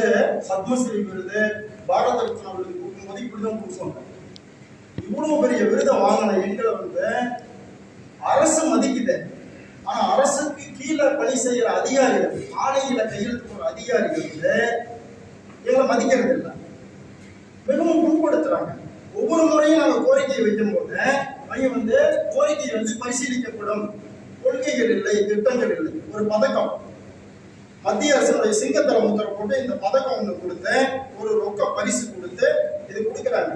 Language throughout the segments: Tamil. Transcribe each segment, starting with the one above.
வந்து பத்மஸ்ரீ விருது பாரத ரத்னா விருது கொடுக்கும்போது இப்படிதான் கொடுப்பாங்க இவ்வளவு பெரிய விருதை வாங்கின எங்களை வந்து அரசு மதிக்குது. ஆனா அரசுக்கு கீழே பணி செய்யற அதிகாரிகள் ஆணையில கையெழுத்து போற அதிகாரிகள் வந்து எங்களை மதிக்கிறது இல்லை. மிகவும் புண்படுத்துறாங்க. ஒவ்வொரு முறையும் நாங்கள் கோரிக்கையை வைக்கும் போது அவங்க வந்து கோரிக்கை வந்து பரிசீலிக்கப்படும் கொள்கைகள் இல்லை திட்டங்கள் இல்லை ஒரு பதக்கம். மத்திய அரசினுடைய சிங்கத்தர உத்தரவு போட்டு இந்த பதக்கம் ஒன்று கொடுத்து ஒரு ரொக்க பரிசு கொடுத்து இது கொடுக்குறாங்க.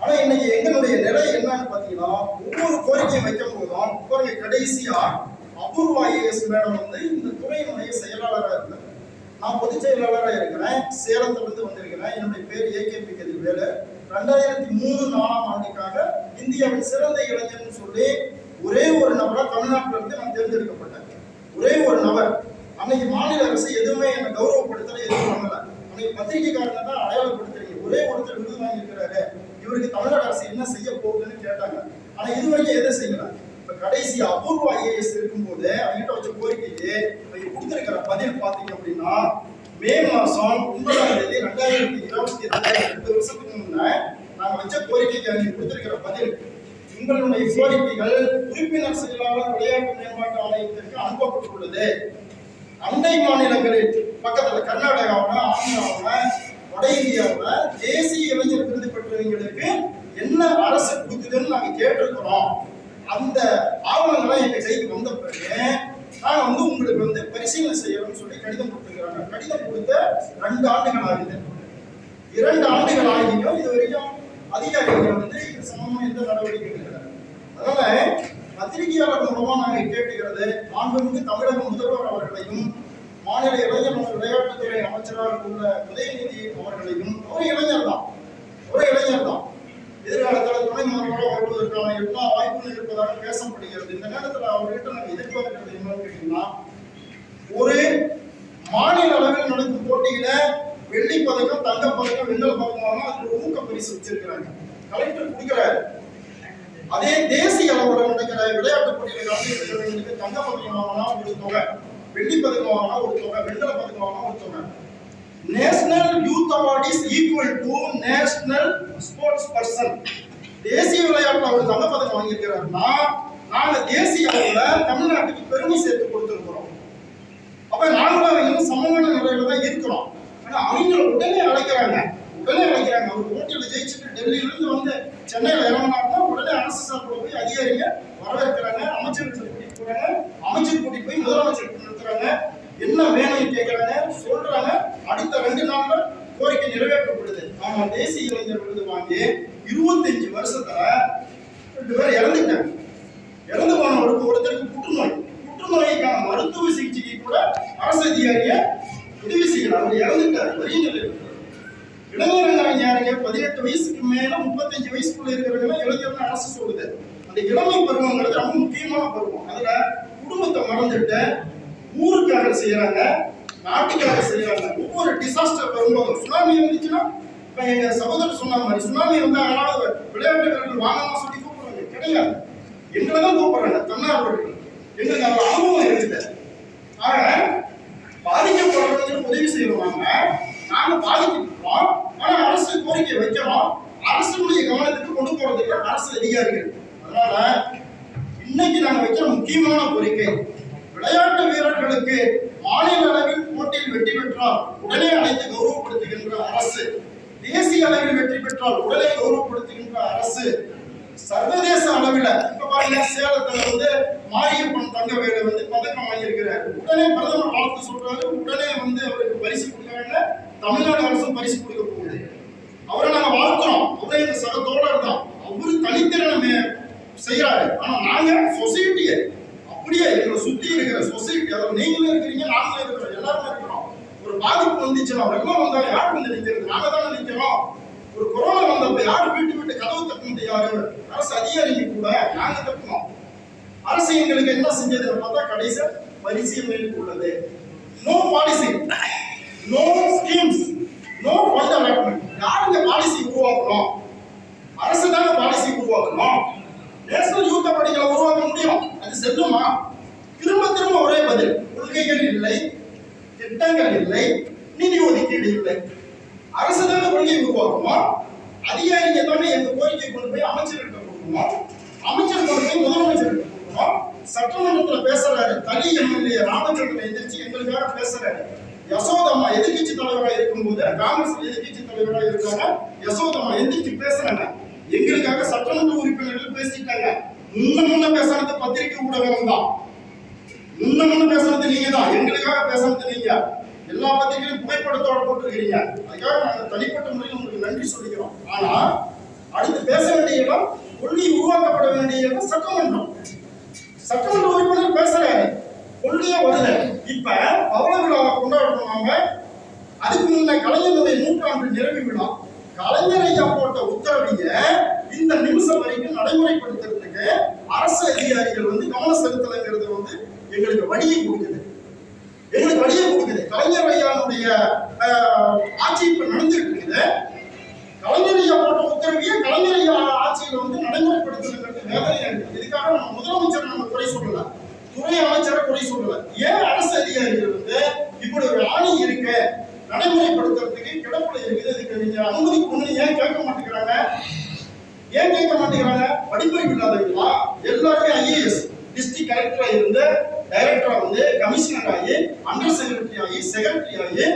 ஆனால் இன்னைக்கு எங்களுடைய நிலை என்னன்னு பார்த்தீங்கன்னா ஒவ்வொரு கோரிக்கையை வைக்கும் போதும் பாருங்க கடைசியா அபூர்வ ஐஏஎஸ் மேடம் வந்து இந்த துறையினுடைய செயலாளராக இருந்தார். நான் பொதுச் செயலாளராக இருக்கிறேன். சேலத்துல இருந்து வந்திருக்கிறேன். என்னுடைய பேர் ஏகேபி கதிர்வேலு. ரெண்டாயிரத்தி மூணு நாலாம் ஆண்டுக்காக இந்தியாவின் சிறந்த இளைஞர்னு சொல்லி ஒரே ஒரு நபராக தமிழ்நாட்டிலிருந்து நான் தேர்ந்தெடுக்கப்பட்டேன். ஒரே ஒரு நபர். அன்னைக்கு மாநில அரசு எதுவுமே என்னை கௌரவப்படுத்தல எதுவும் பண்ணல. அன்னைக்கு பத்திரிகைக்காரங்க தான் அடையாளப்படுத்துறீங்க. ஒரே ஒருத்தர் விருது வாங்கியிருக்கிறாரு. இவருக்கு தமிழ்நாடு அரசு என்ன செய்ய போகுதுன்னு கேட்டாங்க. ஆனா இது வரைக்கும் எதை செய்யல? இப்ப கடைசி அபூர்வ ஐஏஎஸ் இருக்கும்போது அவங்ககிட்ட வச்ச கோரிக்கைக்கு அவங்க கொடுத்துருக்கிற பதில் பாத்தீங்க அப்படின்னா மே மாசம் ஒன்பதாம் தேதி ரெண்டாயிரத்தி இருபத்தி ரெண்டு வருஷத்துக்கு முன்ன நாங்க வச்ச கோரிக்கைக்கு அவங்க கொடுத்துருக்கிற பதில் உங்களுடைய கோரிக்கைகள் உறுப்பினர் செயலாளர் விளையாட்டு மேம்பாட்டு ஆணையத்திற்கு அனுப்பப்பட்டுள்ளது. அண்டை மாநிலங்களில் பக்கத்துல கர்நாடகாவில் ஆந்திராவில் வட இந்தியாவில் தேசிய இளைஞர் விருது பெற்றவங்களுக்கு என்ன அரசு கொடுக்குதுன்னு நாங்கள் கேட்டிருக்கிறோம். அந்த ஆவணங்கள்லாம் எங்க கைக்கு வந்த பிறகு நாங்கள் வந்து உங்களுக்கு வந்து பரிசீலனை செய்யணும்னு சொல்லி கடிதம் கொடுத்துருக்குறாங்க. கடிதம் கொடுத்த ரெண்டு ஆண்டுகள் ஆகுது இரண்டு ஆண்டுகள் ஆகியும் இது வரைக்கும் அதிகாரிகள் வந்து இது எந்த நடவடிக்கை இல்லை அதனால பத்திரிகையாளர் மூலமா நாங்கள் கேட்டுகிறது மாண்புமிகு தமிழக முதல்வர் அவர்களையும் மாநில இளைஞர் விளையாட்டுத்துறை அமைச்சராக உள்ள உதயநிதி அவர்களையும் ஒரு இளைஞர் தான் ஒரு இளைஞர் தான். எதிர்காலத்தில் துணை முதல்வராக வருவதற்கான எல்லா வாய்ப்புகளும் இருப்பதாக பேசப்படுகிறது. இந்த நேரத்தில் அவர்கிட்ட நாங்கள் எதிர்பார்க்கிறது என்னன்னு கேட்டீங்கன்னா ஒரு மாநில அளவில் நடக்கும் போட்டியில வெள்ளி பதக்கம் தங்க பதக்கம் வெண்கல பதக்கம் அதுக்கு ஊக்க பரிசு வச்சிருக்கிறாங்க. கலெக்டர் கொடுக்கிறாரு. அதே தேசிய அளவில் நடக்கிற விளையாட்டு போட்டியில கலந்துக்கிறவங்களுக்கு தங்க பதக்கம் வாங்கினா ஒரு தொகை வெள்ளி பதக்கம் வாங்கினா ஒரு தொகை வெண்கல பதக்கம் வாங்கினா ஒரு தொகை. National youth award is equal to national sports person தேசிய விளையாட்டுல அவர் தங்க பதக்கம் வாங்கியிருக்கிறாருன்னா நாங்க தேசிய அளவில் தமிழ்நாட்டுக்கு பெருமை சேர்த்து கொடுத்துருக்கிறோம். அப்ப நாங்களும் அவங்களும் சமமான நிலையில தான் இருக்கிறோம். ஆனா அவங்கள உடனே அழைக்கிறாங்க. உடனே வைக்கிறாங்க அவர் போட்டியில ஜெயிச்சுட்டு டெல்லியிலிருந்து வந்து சென்னையில இறங்கினாருன்னா உடனே அரசு சார்பில் போய் அதிகாரிங்க வரவேற்கிறாங்க. அமைச்சர் கூட்டிட்டு போறாங்க அமைச்சர் கூட்டிட்டு போய் முதலமைச்சர் நிறுத்துறாங்க. என்ன வேணும்னு கேட்கறாங்க சொல்றாங்க. அடுத்த ரெண்டு நாள்ல கோரிக்கை நிறைவேற்றப்படுது. ஆமா தேசிய இளைஞர் விருது வாங்கி இருபத்தஞ்சு வருஷத்துல ரெண்டு பேர் இறந்துட்டாங்க. இறந்து போனவருக்கு ஒருத்தருக்கு புற்றுநோய். புற்றுநோய்க்கான மருத்துவ சிகிச்சைக்கு கூட அரசு அதிகாரிய உதவி செய்யலாம் அவர் இறந்துட்டார். வரியும் நிலையில் இளைஞர்கள் பதினெட்டு வயசுக்கு மேல முப்பத்தஞ்சு வயசுக்குள்ள இருக்கிறவங்க இளைஞர்கள் அரசு சொல்லுது. அந்த இளமை பருவங்கிறது ரொம்ப முக்கியமான பருவம். அதுல குடும்பத்தை மறந்துட்டு ஊருக்காக செய்யறாங்க நாட்டுக்காக செய்யறாங்க ஒவ்வொரு டிசாஸ்டர் வரும்போது சுனாமி வந்துச்சுன்னா இப்ப எங்க சகோதரர் சொன்ன மாதிரி சுனாமி வந்தா யாராவது விளையாட்டு வீரர்கள் வாங்கலாம் சொல்லி கூப்பிடுறாங்க. கிடையாது. எங்களைதான் கூப்பிடுறாங்க தன்னார்வர்கள் எங்களுக்கு அந்த அனுபவம் இருக்குது. ஆக பாதிக்கப்படுறவங்களுக்கு உதவி செய்யறவங்க நாம பாதிக்கிறோம் ஆனா அரசு கோரிக்கை வைக்கிறோம் அரசுடைய கவனத்துக்கு கொண்டு போறதுக்கு அரசு அதிகாரிகள். அதனால இன்னைக்கு நாங்க வைக்கிற முக்கியமான கோரிக்கை விளையாட்டு வீரர்களுக்கு மாநில அளவில் போட்டியில் வெற்றி பெற்றால் உடனே அனைத்து கௌரவப்படுத்துகின்ற அரசு தேசிய அளவில் வெற்றி பெற்றால் உடலை கௌரவப்படுத்துகின்ற அரசு சர்வதேச அளவில் இப்ப பாருங்க சேலத்துல வந்து மாரியப்பன் தங்கவேலு வந்து பதக்கம் வாங்கியிருக்கிறார் உடனே பிரதமர் வாழ்த்து சொல்றாரு. உடனே வந்து அவருக்கு பரிசு கொடுக்குறாங்க. தமிழ்நாடு அரசும் பரிசு கொடுக்க போகுது. அவரை நாங்க வாழ்த்துறோம் அவரே எங்க சக தோழர் தான். அவரு தனித்திறனை செய்யறாரு ஆனா நாங்க சொசைட்டியை அப்படியே எங்களை சுத்தி இருக்கிற சொசைட்டி அதாவது நீங்களும் இருக்கிறீங்க நாங்களும் இருக்கிறோம் எல்லாருமே இருக்கிறோம். ஒரு பாதிப்பு வந்துச்சுன்னா வெள்ளம் வந்தாலும் யார் வந்து நிற்கிறது நாங்க தானே நிற்கிறோம் ஒரு கொரோனா வந்தப்ப யார் வீட்டு விட்டு கதவு தப்ப முடியாது? அரசு அதிகாரிங்க கூட நாங்க தப்புனோம். அரசு எங்களுக்கு என்ன செஞ்சதுன்னு பார்த்தா கடைசி பரிசீலனையில் உள்ளது. No policy no schemes no fund allotment யாருங்க பாலிசி உருவாக்கணும் அரசு தானே பாலிசி உருவாக்கணும் நேஷனல் யூத் படிகளை உருவாக்க முடியும் அது செல்லுமா திரும்ப திரும்ப ஒரே பதில் கொள்கைகள் இல்லை திட்டங்கள் இல்லை நிதி ஒதுக்கீடு இல்லை அரசு தானே கொள்கை உருவாக்குமா எங்க கோரிக்கை கொண்டு போய் அமைச்சர்கிட்ட கொடுக்கணும் அமைச்சர் கொண்டு போய் முதலமைச்சர்கிட்ட கொடுக்கணும் சட்டமன்றத்துல பேசுறாரு. தனி எம்எல்ஏ ராமச்சந்திரன் எந்திரிச்சு எங்களுக்காக பேசுறாரு. யசோதம்மா எதிர்கட்சி தலைவரா இருக்கும்போது காங்கிரஸ் எதிர்கட்சி தலைவரா இருக்காங்க யசோதம்மா எந்திரிச்சு பேசுறாங்க. எங்களுக்காக சட்டமன்ற உறுப்பினர்கள் பேசிட்டாங்க. முன்ன முன்ன பேசுறது பத்திரிகை ஊடகம் தான். முன்ன முன்ன பேசுறது நீங்க தான். எங்களுக்காக பேசுறது நீங்க. எல்லா பத்திரிகையும் புகைப்படத்தோட போட்டிருக்கிறீங்க. அதுக்காக நாங்கள் தனிப்பட்ட முறையில் உங்களுக்கு நன்றி சொல்லிக்கிறோம். ஆனா அடுத்து பேச வேண்டிய இடம் கொள்கை உருவாக்கப்பட வேண்டிய இடம் சட்டமன்றம். சட்டமன்ற உறுப்பினர் பேசுறாரு கொள்கையே வருது இப்ப பவள விழாவை கொண்டாடுறோம் அதுக்கு முன்ன கலைஞருடைய நூற்றாண்டு நிறைவு விழா. கலைஞர் ஐயா போட்ட உத்தரவைய இந்த நிமிஷம் வரைக்கும் நடைமுறைப்படுத்துறதுக்கு அரசு அதிகாரிகள் வந்து கவனம் செலுத்தலைங்கிறது வந்து எங்களுக்கு வழியை கொடுக்குது. எங்களுக்கு வழியை கொடுக்குது. கலைஞர் ஐயாவுடைய ஆட்சி இப்ப நடந்துட்டு இருக்குது கலைஞர் ஐயா போட்ட உத்தரவையே கலைஞர் ஐயா ஆட்சியில வந்து நடைமுறைப்படுத்துறது வேதனையா இருக்கு. இதுக்காக நம்ம முதலமைச்சர் நம்ம குறை சொல்லல. துணை அமைச்சரை குறை சொல்லல. ஏன் அரசு அதிகாரிகள் வந்து இப்படி ஒரு ஆணி இருக்கு நடைமுறைப்படுத்துறதுக்கு கிடப்புல இருக்குது? இதுக்கு நீங்க அனுமதி கொண்டு ஏன் கேட்க மாட்டேங்கிறாங்க? ஏன் கேட்க மாட்டேங்கிறாங்க? படிப்பறிவு இல்லாதவங்களா? எல்லாருமே ஐஏஎஸ். டிஸ்ட்ரிக்ட் கலெக்டரா இருந்து டைரக்டரா வந்து கமிஷனர் ஆகி அண்டர் செக்ரட்டரி ஆகி செக்ரட்டரி ஆகி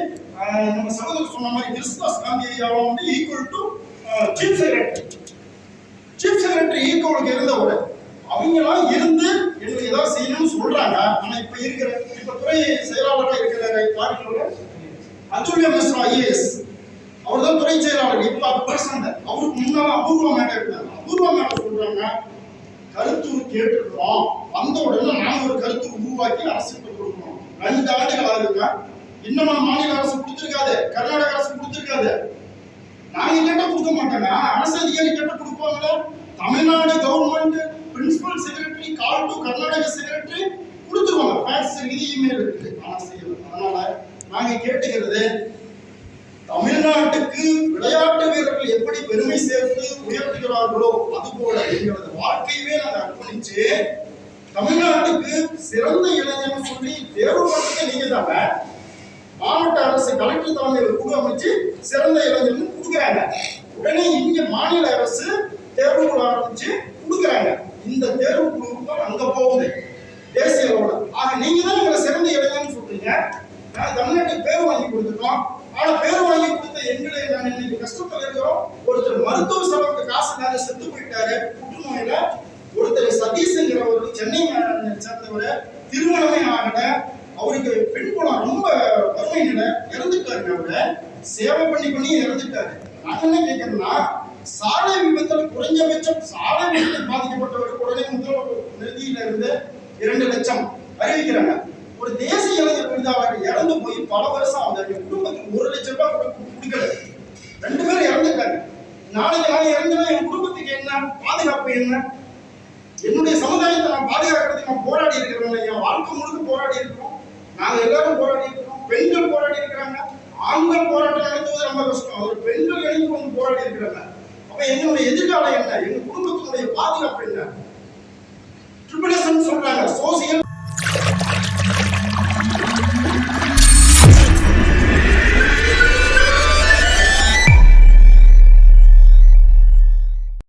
நம்ம சகோதரர் சொன்ன மாதிரி கிறிஸ்துவாஸ் காந்தி ஐயாவும் வந்து equal to chief secretary chief secretary ஈக்குவலுக்கு இருந்தவர் அவங்களாம் இருந்து எங்களுக்கு ஏதாவது செய்யணும்னு சொல்றாங்க. ஆனா இப்ப இருக்கிற இப்ப துறை செயலாளராக இருக்கிற யாருன்னு அத்துல்ய மிஸ்ரா ஐஏஎஸ் அவர் தான் துறை செயலாளர். இப்ப பர்சன் அவருக்கு முன்னால அபூர்வ மேடம் இருந்தாங்க அபூர்வ மேடம் சொல்றாங்க. கருத்துரு கேட்டிருக்கிறோம் வந்த உடனே நாங்க ஒரு கருத்து உருவாக்கி அரசுக்கு கொடுக்கணும். ரெண்டு ஆண்டுகள் ஆகுங்க இன்னும் மாநில அரசு கொடுத்துருக்காது கர்நாடக அரசு கொடுத்துருக்காது. நாங்க கேட்டா கொடுக்க மாட்டாங்க. அரசு அதிகாரி கேட்டா கொடுப்பாங்களா. Tamil Nadu government principal secretary call to Karnataka secretary கொடுத்துருவாங்க. ஃபேக்ஸ் இருக்கு. இமெயில் இருக்குது செய்யல. அதனால நாங்க கேட்டுக்கிறது தமிழ்நாட்டுக்கு விளையாட்டு வீரர்கள் எப்படி பெருமை சேர்த்து உயர்த்துகிறார்களோ அதுபோல எங்களது வாழ்க்கையவே நாங்கள் அர்ப்பணிச்சு தமிழ்நாட்டுக்கு சிறந்த இளைஞர்னு சொல்லி தேர்வுபடுத்த நீங்க தானே மாவட்ட அரசு கலெக்டர் தலைமையில் குழு அமைச்சு சிறந்த இளைஞர்னு கொடுக்குறாங்க. உடனே இங்க மாநில அரசு தேர்வு குழு ஆரம்பிச்சு கொடுக்குறாங்க. இந்த தேர்வு குழுவுக்கு அங்க போகுது தேசிய அளவுல ஆக நீங்க தான் எங்களை சிறந்த இளைஞர்னு சொல்றீங்க நாங்க தமிழ்நாட்டுக்கு பேர் வாங்கி கொடுத்துட்டோம் ஆனா பேர் வாங்கி கொடுத்த எங்களை நாங்க இன்னைக்கு கஷ்டத்துல இருக்கிறோம் ஒருத்தர் மருத்துவ செலவுக்கு காசு இல்லாத செத்து போயிட்டாரு புற்றுநோயில ஒருத்தர் சதீஷ்ங்கிறவர் சென்னை மாநிலத்தை சேர்ந்தவர் திருமணமே ஆகல அவருக்கு பெண் குலம் ரொம்ப வறுமை இறந்துட்டாரு அவரு சேவை பண்ணி பண்ணி இறந்துட்டாரு. நான் என்ன கேட்கறேன்னா சாலை விபத்துல குறைஞ்சபட்சம் சாலை விபத்தில் பாதிக்கப்பட்டவருக்கு உடனே முதல் நிதியில இருந்து இரண்டு லட்சம் அறிவிக்கிறாங்க. ஒரு தேசிய இளைஞர் விருதாளர் இறந்து போய் பல வருஷம் அந்த குடும்பத்துக்கு ஒரு லட்சம் ரூபாய் கூட கொடுக்கல. ரெண்டு பேரும் இறந்துட்டாங்க. நாளைக்கு நான் இறந்துனா என் குடும்பத்துக்கு என்ன? பாதுகாப்பு என்ன? என்னுடைய சமுதாயத்தை நான் பாதுகாக்கிறதுக்கு நான் போராடி இருக்கிறேன். என் வாழ்க்கை முழுக்க போராடி இருக்கிறோம். நாங்க எல்லாரும் போராடி இருக்கிறோம். பெண்கள் போராடி இருக்கிறாங்க. ஆண்கள் போராட்டம் நடத்துவது ரொம்ப கஷ்டம். ஒரு பெண்கள் எழுந்து வந்து போராடி இருக்கிறாங்க. அப்ப எங்களுடைய எதிர்காலம் என்ன? எங்க குடும்பத்தினுடைய பாதுகாப்பு என்ன? ட்ரிபிள் சொல்றாங்க. சோசியல்